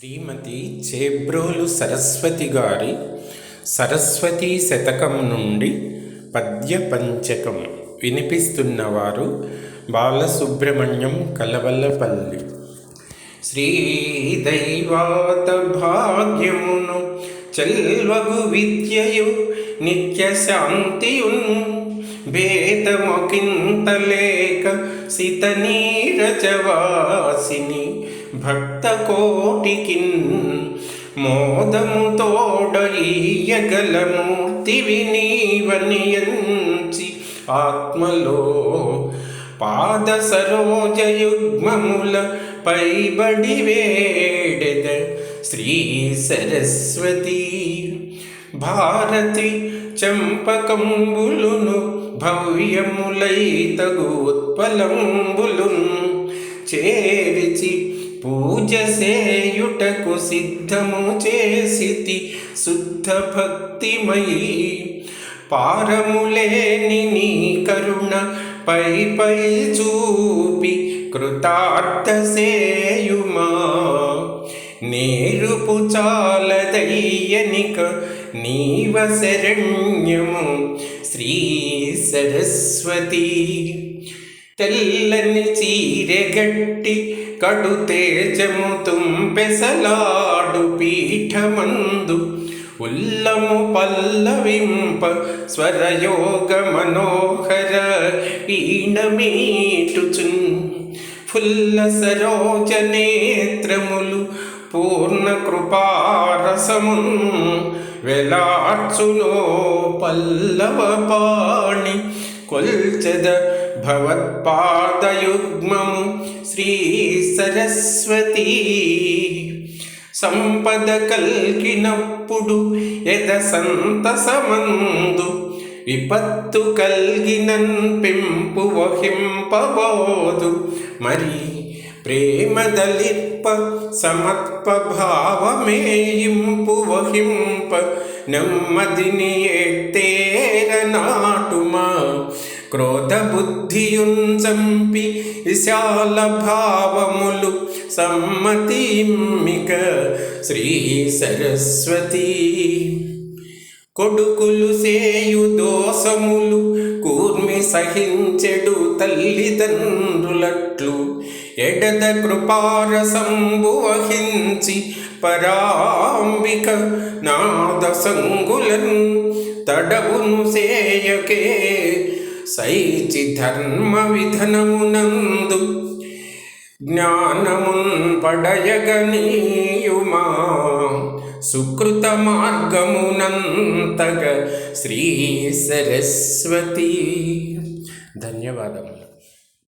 శ్రీమతి చేబ్రోలు సరస్వతి గారి సరస్వతి శతకం నుండి పద్య పంచకం వినిపిస్తున్నవారు బాలసుబ్రహ్మణ్యం కలవల్లపల్లి. శ్రీదైవాత భాగ్యమును చెల్వగు విద్యయు నిత్య శాంతియున్ భేదమొకింతలేక సిత నీరజవాసిని భక్త కోటికిన్ మోదము తోడయ్యగల నీవనియంచి ఆత్మలో పాద సరోజయుగ్మముల పైబడి వేడెద శ్రీ సరస్వతి భారతి చంపకంబులును భవ్యములైతగు ఉత్పలంబులు చేరిచి పూజ సేయుటకు సిద్ధము చేసితి శుద్ధ భక్తిమయీ. పారములేని నీ కరుణ పై పై చూపి కృతార్థ సేయుమా. నేరుపు చాలదయ్యనిక నీవ శరణ్యము శ్రీ సరస్వతి. తెల్లని చీరె గట్టి కడు తేజము తుంపెసలాడు పీఠమందు. ఉల్లము పల్లవింప స్వరయోగ మనోహర ఈణమీటుచున్. ఫుల్ల సరోజ నేత్రములు పూర్ణ కృపారసమున్. వెలాచులో పల్లవ పాణి కొల్చద భవత్పాదయుగ్మము శ్రీ సరస్వతి. సంపద కల్గినప్పుడు ఎద సంతసమందు విపత్తు కల్గినన్ పెంపు వహింపబోదు మరి ప్రేమదలిప్ప సమత్ప భావమేయింపు వహింప నెమ్మదిని ఎత్తేర నాటుమా. క్రోధబుద్ధియుంచంపి విశాల భావములు సమ్మతిమిక శ్రీ సరస్వతి. కొడుకులు సేయు దోషములు సహించెడు తల్లిదండ్రులట్లు. ఎడద కృపారసంబు వహించి పరాంబిక నాద సంగులన్ తడవును సేయకే సైచి ధర్మ విధనమునందు జ్ఞానమున్ పడయగనీయుమా సుకృత మార్గమునంతగ శ్రీ సరస్వతి. ధన్యవాదములు